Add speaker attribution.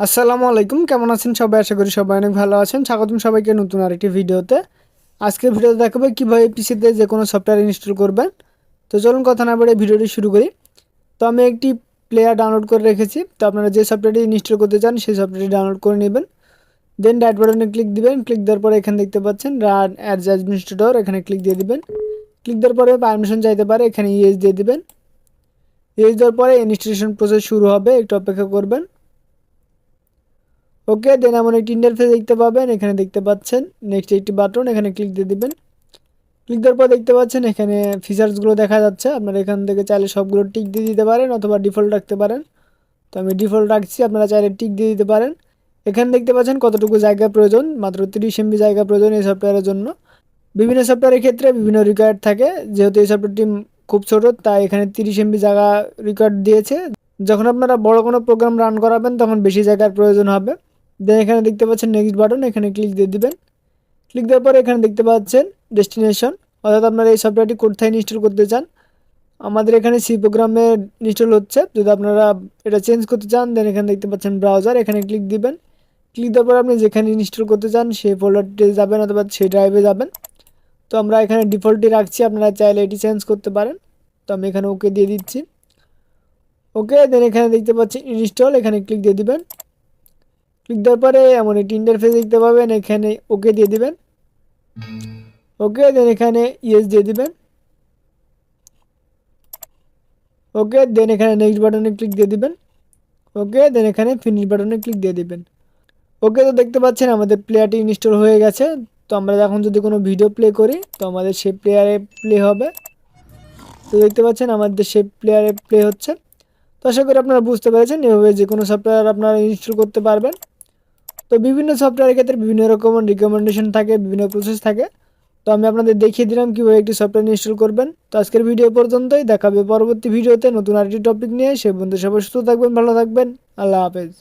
Speaker 1: আসসালামু আলাইকুম, কেমন আছেন সবাই? আশা করি সবাই অনেক ভালো আছেন। স্বাগতম সবাইকে নতুন আরেকটি ভিডিওতে। আজকের ভিডিওতে দেখাবো কীভাবে পিসিতে যে কোনো সফটওয়্যার ইনস্টল করবেন। তো চলুন কথা না বলে ভিডিওটি শুরু করি। তো আমি একটি প্লেয়ার ডাউনলোড করে রেখেছি। তো আপনারা যে সফটওয়্যারটি ইনস্টল করতে চান, সেই সফটওয়্যারটি ডাউনলোড করে নেবেন। দেন রাইট বাটনে ক্লিক দিবেন। ক্লিক দেওয়ার পরে এখানে দেখতে পাচ্ছেন, রান অ্যাজ অ্যাডমিনিস্ট্রেটর। এখানে ক্লিক দিয়ে দিবেন। ক্লিক দেওয়ার পরে পারমিশন চাইতে পারে, এখানে ইএস দিয়ে দিবেন। ইএস দেওয়ার পরে ইনস্টলেশন প্রসেস শুরু হবে। একটু অপেক্ষা করবেন। ওকে দেন এমন একটি ইন্টারফেস দেখতে পাবেন। এখানে দেখতে পাচ্ছেন নেক্সট একটি বাটন এখানে ক্লিক দিয়ে দিবেন। ক্লিক দেওয়ার পর দেখতে পাচ্ছেন এখানে ফিচার্সগুলো দেখা যাচ্ছে। আপনারা এখান থেকে চাইলে সবগুলো টিক দিয়ে দিতে পারেন অথবা ডিফল্ট রাখতে পারেন। তো আমি ডিফল্ট রাখছি, আপনারা চাইলে টিক দিয়ে দিতে পারেন। এখানে দেখতে পাচ্ছেন কতটুকু জায়গা প্রয়োজন, মাত্র তিরিশ এমবি জায়গা প্রয়োজন এই সফটওয়্যারের জন্য। বিভিন্ন সফটওয়্যারের ক্ষেত্রে বিভিন্ন রিকোয়ার্ড থাকে। যেহেতু এই সফটওয়্যারটি খুব ছোটো, তাই এখানে তিরিশ এমবি জায়গা রিকোয়ার্ড দিয়েছে। যখন আপনারা বড় কোনো প্রোগ্রাম রান করাবেন, তখন বেশি জায়গার প্রয়োজন হবে। দেন এখানে দেখতে পাচ্ছেন নেক্সট বাটন এখানে ক্লিক দিয়ে দিবেন। ক্লিক দেওয়ার পরে এখানে দেখতে পাচ্ছেন ডেস্টিনেশন অর্থাৎ আপনারা এই সফটওয়্যারটি কোথায় ইনস্টল করতে চান। আমাদের এখানে সি প্রোগ্রামে ইনস্টল হচ্ছে। যদি আপনারা এটা চেঞ্জ করতে চান দেন এখানে দেখতে পাচ্ছেন ব্রাউজার এখানে ক্লিক দিবেন। ক্লিক দেওয়ার পর আপনি যেখানে ইনস্টল করতে চান, সেই ফোল্ডারটি যাবেন অথবা সেই ড্রাইভে যাবেন। তো আমরা এখানে ডিফল্টটি রাখছি, আপনারা চাইলে এটি চেঞ্জ করতে পারেন। তো আমি এখানে ওকে দিয়ে দিচ্ছি। ওকে দেন এখানে দেখতে পাচ্ছি ইনস্টল এখানে ক্লিক দিয়ে দিবেন। ক্লিক দেওয়ার পরে এমন একটি ইন্টারফেস দেখতে পাবেন, এখানে ওকে দিয়ে দিবেন। ওকে দেন এখানে ইয়েস দিয়ে দিবেন। ওকে দেন এখানে নেক্সট বাটনে ক্লিক দিয়ে দিবেন। ওকে দেন এখানে ফিনিশ বাটনে ক্লিক দিয়ে দিবেন। ওকে তো দেখতে পাচ্ছেন আমাদের প্লেয়ারটি ইনস্টল হয়ে গেছে। তো আমরা এখন যদি কোনো ভিডিও প্লে করি, তো আমাদের সেই প্লেয়ারে প্লে হবে। তো দেখতে পাচ্ছেন আমাদের সেই প্লেয়ারে প্লে হচ্ছে। তো আশা করি আপনারা বুঝতে পেরেছেন। এভাবে যে কোনো সফটওয়্যার আপনারা ইনস্টল করতে পারবেন। তো বিভিন্ন সফটওয়্যারের ক্ষেত্রে বিভিন্ন রকম রিকমেন্ডেশন থাকে, বিভিন্ন প্রসেস থাকে। তো আমি আপনাদের দেখিয়ে দিলাম কীভাবে একটি সফটওয়্যার ইনস্টল করবেন। তো আজকের ভিডিও পর্যন্তই। দেখাবে পরবর্তী ভিডিওতে নতুন আরেকটি টপিক নিয়ে। সে বন্ধু সবাই সুস্থ থাকবেন, ভালো থাকবেন। আল্লাহ হাফেজ।